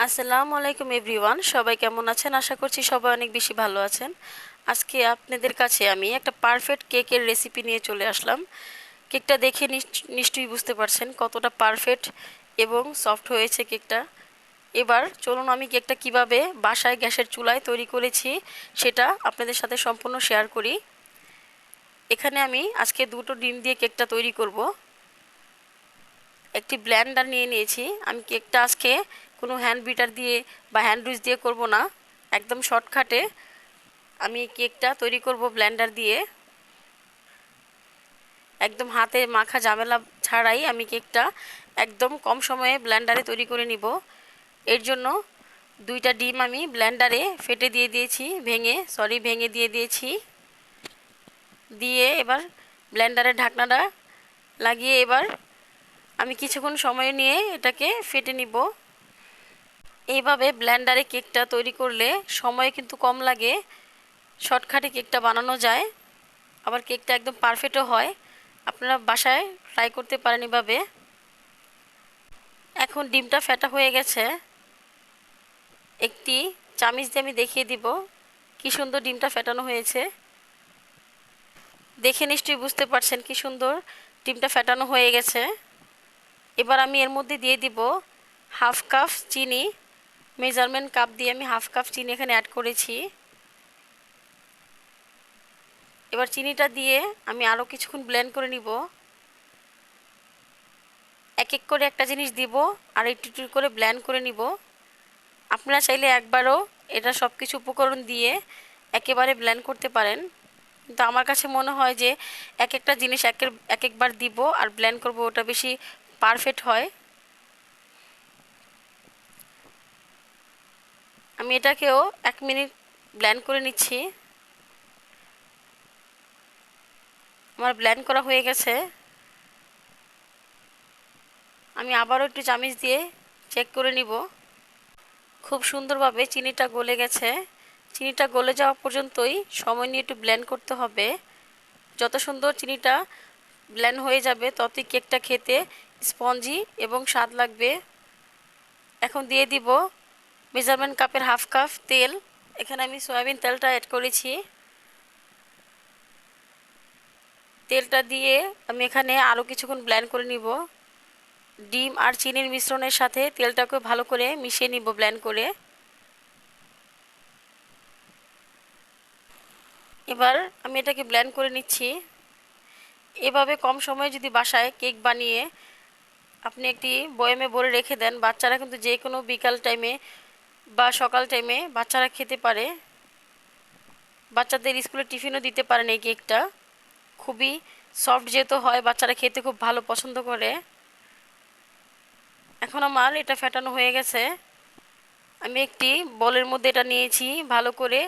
আসসালামু আলাইকুম এভরিওয়ান, সবাই কেমন আছেন? আশা করছি সবাই অনেক বেশি ভালো আছেন। আজকে আপনাদের কাছে আমি একটা পারফেক্ট কেকের রেসিপি নিয়ে চলে আসলাম। কেকটা দেখে নিশ্চ- নিশ্চয়ই বুঝতে পারছেন কতটা পারফেক্ট এবং সফট হয়েছে কেকটা এবার চলুন আমি কেকটা কীভাবে বাসায় গ্যাসের চুলায় তৈরি করেছি সেটা আপনাদের সাথে সম্পূর্ণ শেয়ার করি। এখানে আমি আজকে দুটো ডিম দিয়ে কেকটা তৈরি করব। একটি ব্ল্যান্ডার নিয়ে নিয়েছি। আমি কেকটা আজকে কোনো হ্যান্ড বিটার দিয়ে বা হ্যান্ড উইচ দিয়ে করব না। একদম শর্টকাটে আমি কেকটা তৈরি করব ব্ল্যান্ডার দিয়ে। একদম হাতে মাখা ঝামেলা ছাড়াই আমি কেকটা একদম কম সময়ে ব্ল্যান্ডারে তৈরি করে নিব। এর জন্য দুইটা ডিম আমি ব্ল্যান্ডারে ফেটে দিয়ে দিয়েছি, ভেঙে সরি ভেঙে দিয়ে দিয়েছি। দিয়ে এবার ব্ল্যান্ডারের ঢাকনাটা লাগিয়ে এবার আমি কিছুক্ষণ সময় নিয়ে এটাকে ফেটে নিব। এইভাবে ব্ল্যান্ডারে কেকটা তৈরি করলে সময় কিন্তু কম লাগে, শর্টকাটে কেকটা বানানো যায়, আবার কেকটা একদম পারফেক্টও হয়। আপনারা বাসায় ট্রাই করতে পারেন এভাবে। এখন ডিমটা ফেটা হয়ে গেছে। একটি চামিচ দিয়ে আমি দেখিয়ে দিব কি সুন্দর ডিমটা ফেটানো হয়েছে। দেখে নিশ্চয়ই বুঝতে পারছেন কি সুন্দর ডিমটা ফেটানো হয়ে গেছে। এবার আমি এর মধ্যে দিয়ে দিব হাফ কাপ চিনি। মেজারমেন্ট কাপ দিয়ে আমি হাফ কাপ চিনি এখানে অ্যাড করেছি। এবার চিনিটা দিয়ে আমি আরও কিছুক্ষণ ব্লেন্ড করে নিব। এক এক করে একটা জিনিস দিব আর একটু একটু করে ব্লেন্ড করে নিব। আপনারা চাইলে একবারও এটা সব কিছু উপকরণ দিয়ে একেবারে ব্লেন্ড করতে পারেন। কিন্তু আমার কাছে মনে হয় যে এক একটা জিনিস এক এক একবার দিব আর ব্লেন্ড করব, ওটা বেশি পারফেক্ট হয়। আমি এটাকেও এক মিনিট ব্ল্যান্ড করে নিচ্ছি। আমার ব্ল্যান্ড করা হয়ে গেছে। আমি আবারও একটু চামিচ দিয়ে চেক করে নিব। খুব সুন্দরভাবে চিনিটা গলে গেছে। চিনিটা গলে যাওয়া পর্যন্তই সময় নিয়ে একটু ব্ল্যান্ড করতে হবে। যত সুন্দর চিনিটা ব্ল্যান্ড হয়ে যাবে, ততই কেকটা খেতে স্পঞ্জি এবং স্বাদ লাগবে। এখন দিয়ে দিব মেজারমেন্ট কাপের হাফ কাপ তেল। এখানে আমি সয়াবিন তেলটা অ্যাড করেছি। তেলটা দিয়ে আমি এখানে আরও কিছুক্ষণ ব্ল্যান্ড করে নিব। ডিম আর চিনির মিশ্রণের সাথে তেলটাকে ভালো করে মিশিয়ে নিব ব্ল্যান্ড করে। এবার আমি এটাকে ব্ল্যান্ড করে নিচ্ছি। এভাবে কম সময়ে যদি বাসায় কেক বানিয়ে আপনি একটি বয়ামে ভরে রেখে দেন, বাচ্চারা কিন্তু যে কোনো বিকাল টাইমে বা সকাল টাইমে বাচ্চারা খেতে পারে। বাচ্চাদের স্কুলে টিফিনও দিতে পারেন এই কেকটা খুবই সফট যেহেতু হয়, বাচ্চারা খেতে খুব ভালো পছন্দ করে। এখন আমার এটা ফেটানো হয়ে গেছে। আমি একটি বলের মধ্যে এটা নিয়েছি, ভালো করে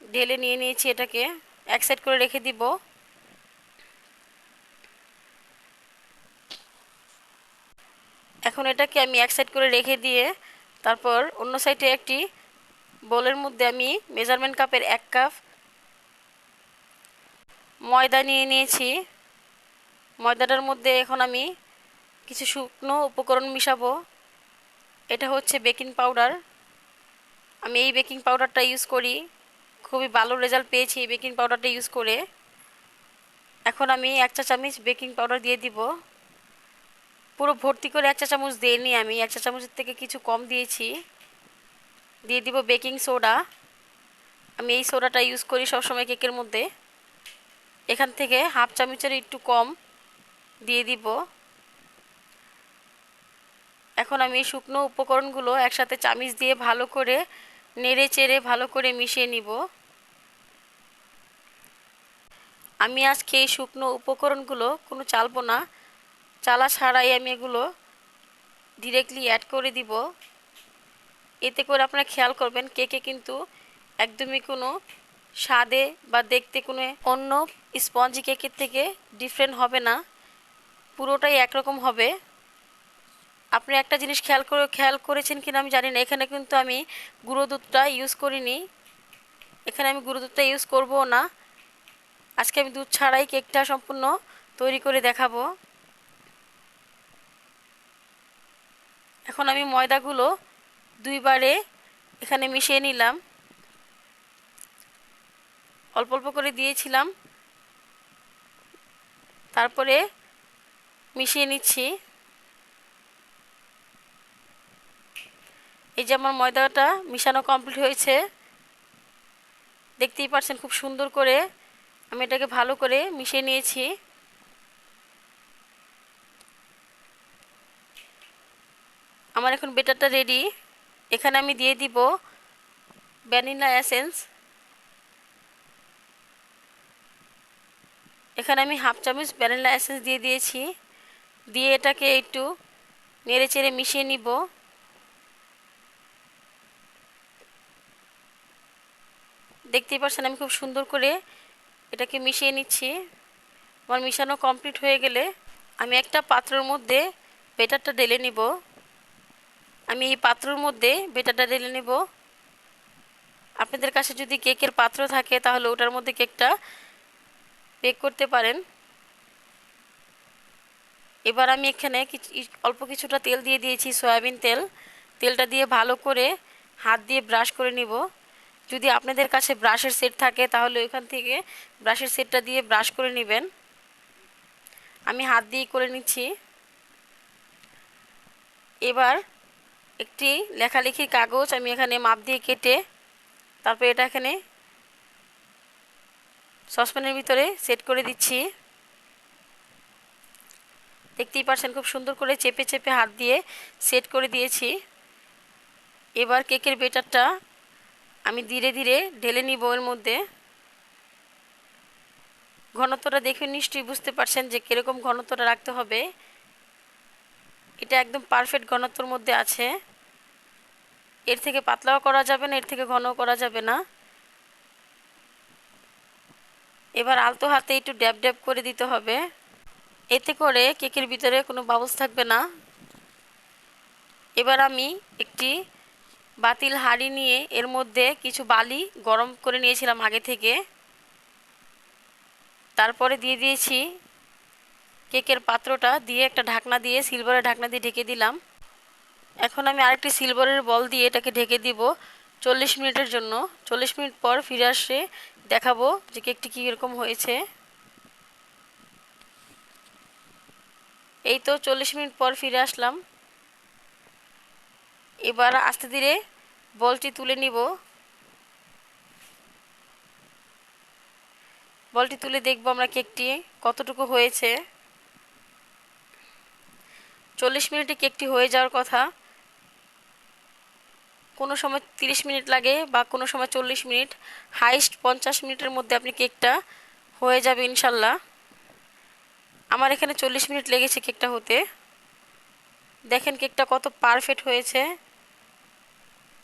ঢেলে নিয়ে নিয়েছি এটাকে। এক সাইড করে রেখে দিব। এখন এটাকে আমি এক সাইড করে রেখে দিয়ে তারপর অন্য সাইডে একটি বোলের মধ্যে আমি মেজারমেন্ট কাপের এক কাপ ময়দা নিয়ে নিয়েছি। ময়দাটার মধ্যে এখন আমি কিছু শুকনো উপকরণ মিশাবো। এটা হচ্ছে বেকিং পাউডার। আমি এই বেকিং পাউডারটা ইউজ করি। খুবই ভালো রেজাল্ট পেয়েছি বেকিং পাউডারটা ইউজ করে। এখন আমি এক চা চামচ বেকিং পাউডার দিয়ে দিব। পুরো ভর্তি করে এক চা চামচ দিইনি আমি। এক চা চামচের থেকে কিছু কম দিয়েছি। দিয়ে দিব বেকিং সোডা। আমি এই সোডাটা ইউজ করি সবসময় কেকের মধ্যে। এখান থেকে হাফ চামচের একটু কম দিয়ে দিব। এখন আমি শুকনো উপকরণগুলো একসাথে চামিচ দিয়ে ভালো করে নেড়ে চেড়ে ভালো করে মিশিয়ে নিব। আমি আজকে এই শুকনো উপকরণগুলো কোনো চালবো না। চালা ছাড়াই আমি এগুলো ডিরেক্টলি অ্যাড করে দিব। এতে করে আপনারা খেয়াল করবেন কেকে কিন্তু একদমই কোনো স্বাদে বা দেখতে কোনো অন্য স্পঞ্জি কেকের থেকে ডিফারেন্ট হবে না। পুরোটাই একরকম হবে। আপনি একটা জিনিস খেয়াল করে, খেয়াল করেছেন কিনা আমি জানি না। এখানে কিন্তু আমি গুঁড়ো দুধটা ইউজ করিনি। এখানে আমি গুঁড়ো দুধটা ইউজ করব না। আজকে আমি দুধ ছাড়াই কেকটা সম্পূর্ণ তৈরি করে দেখাবো। এখন আমি ময়দাগুলো দুইবারে এখানে মিশিয়ে নিলাম। অল্প অল্প করে দিয়েছিলাম। তারপরে মিশিয়ে নিচ্ছি। এই যে আমার ময়দাটা মিশানো কমপ্লিট হয়েছে। দেখতেই পাচ্ছেন খুব সুন্দর করে আমি এটাকে ভালো করে মিশিয়ে নিয়েছি। আমার এখন বেটারটা রেডি এখানে আমি দিয়ে দিব ভ্যানিলা এসেন্স এখানে আমি হাফ চামচ ভ্যানিলা এসেন্স দিয়ে দিয়েছি। দিয়ে এটাকে একটু নেড়ে চেড়ে মিশিয়ে নিব। দেখতেই পাচ্ছেন আমি খুব সুন্দর করে এটাকে মিশিয়ে নিচ্ছি। আমার মিশানো কমপ্লিট হয়ে গেলে আমি একটা পাত্রের মধ্যে বেটারটা ঢেলে নিব। আমি এই পাত্রর মধ্যে বেটারটা ঢেলে নেব। আপনাদের কাছে যদি কেকের পাত্র থাকে, তাহলে ওটার মধ্যে কেকটা বেক করতে পারেন। এবার আমি এখানে অল্প কিছুটা তেল দিয়ে দিয়েছি, সয়াবিন তেল। তেলটা দিয়ে ভালো করে হাত দিয়ে ব্রাশ করে নিব। যদি আপনাদের কাছে ব্রাশের সেট থাকে, তাহলে ওইখান থেকে ব্রাশের সেটটা দিয়ে ব্রাশ করে নেবেন। আমি হাত দিয়ে করে নিচ্ছি। এবার একটি লেখালেখির কাগজ আমি এখানে মাপ দিয়ে কেটে তারপর এটা এখানে সসপ্যানের ভিতরে সেট করে দিচ্ছি। দেখতেই পারছেন খুব সুন্দর করে চেপে চেপে হাত দিয়ে সেট করে দিয়েছি। এবার কেকের বেটারটা আমি ধীরে ধীরে ঢেলে নিব এর মধ্যে। ঘনত্বটা দেখে নিশ্চয়ই বুঝতে পারছেন যে কীরকম ঘনত্বটা রাখতে হবে। এটা একদম পারফেক্ট ঘনত্বর মধ্যে আছে। এর থেকে পাতলাও করা যাবে না, এর থেকে ঘনও করা যাবে না। এবার আলতো হাতে একটু ড্যাব ড্যাব করে দিতে হবে। এতে করে কেকের ভিতরে কোনো বাবুস থাকবে না। এবার আমি একটি বাতিল হাঁড়ি নিয়ে এর মধ্যে কিছু বালি গরম করে নিয়েছিলাম আগে থেকে। তারপরে দিয়ে দিয়েছি কেকের পাত্রটা দিয়ে একটা ঢাকনা দিয়ে সিলভারের ঢাকনা দিয়ে ঢেকে দিলাম। এখন আমি আরেকটি সিলভারের বল দিয়ে এটাকে ঢেকে দিব চল্লিশ মিনিটের জন্য। চল্লিশ মিনিট পর ফিরে আসে, দেখাবো যে কেকটি কীরকম হয়েছে। এই তো চল্লিশ মিনিট পর ফিরে আসলাম। এবার আস্তে ধীরে বলটি তুলে নিব। বলটি তুলে দেখব আমরা কেকটি কতটুকু হয়েছে। চল্লিশ মিনিটে কেকটি হয়ে যাওয়ার কথা? কোনো সময় তিরিশ মিনিট লাগে বা কোনো সময় চল্লিশ মিনিট। হাইস্ট পঞ্চাশ মিনিটের মধ্যে আপনি কেকটা হয়ে যাবে ইনশাল্লাহ। আমার এখানে চল্লিশ মিনিট লেগেছে কেকটা হতে। দেখেন কেকটা কত পারফেক্ট হয়েছে।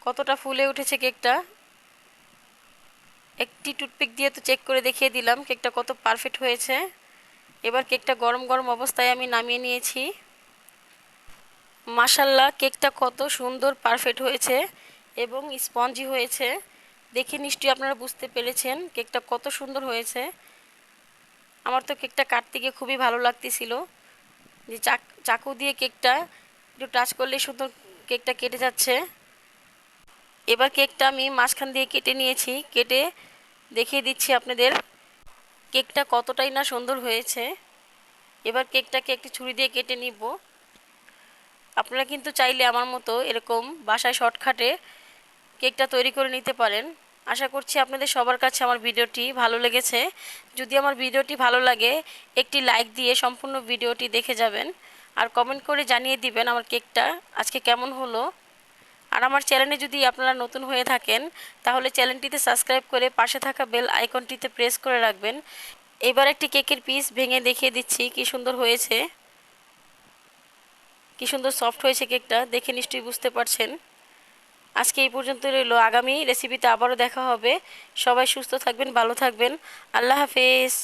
কতটা ফুলে উঠেছে কেকটা। একটি টুথপিক দিয়ে তো চেক করে দেখিয়ে দিলাম কেকটা কত পারফেক্ট হয়েছে। এবার কেকটা গরম গরম অবস্থায় আমি নামিয়ে নিয়েছি। মাসাল্লাহ কেকটা কত সুন্দর পারফেক্ট হয়েছে এবং স্পঞ্জি হয়েছে। দেখে নিশ্চয়ই আপনারা বুঝতে পেরেছেন কেকটা কত সুন্দর হয়েছে। আমার তো কেকটা কাটতে গিয়ে খুবই ভালো লাগতেছিল। যে চাকু দিয়ে কেকটা একটু টাচ করলে সুন্দর কেকটা কেটে যাচ্ছে। এবার কেকটা আমি মাঝখান দিয়ে কেটে নিয়েছি। কেটে দেখিয়ে দিচ্ছি আপনাদের কেকটা কতটাই না সুন্দর হয়েছে। এবার কেকটাকে একটি ছুরি দিয়ে কেটে নিব। আপনারা কিন্তু চাইলে আমার মতো এরকম বাসায় শর্টকাটে কেকটা তৈরি করে নিতে পারেন। আশা করছি আপনাদের সবার কাছে আমার ভিডিওটি ভালো লেগেছে। যদি আমার ভিডিওটি ভালো লাগে, একটি লাইক দিয়ে সম্পূর্ণ ভিডিওটি দেখে যাবেন আর কমেন্ট করে জানিয়ে দিবেন আমার কেকটা আজকে কেমন হলো। আর আমার চ্যানেলে যদি আপনারা নতুন হয়ে থাকেন, তাহলে চ্যানেলটিতে সাবস্ক্রাইব করে পাশে থাকা বেল আইকনটিতে প্রেস করে রাখবেন। এবার একটি কেকের পিস ভেঙে দেখিয়ে দিচ্ছি, কি সুন্দর হয়েছে। কি সুন্দর সফট হয়েছে কেকটা দেখে নিশ্চয়ই বুঝতে পারছেন। আজকে এই পর্যন্ত রইল। আগামী রেসিপিতে আবারও দেখা হবে। সবাই সুস্থ থাকবেন, ভালো থাকবেন। আল্লাহ হাফেজ।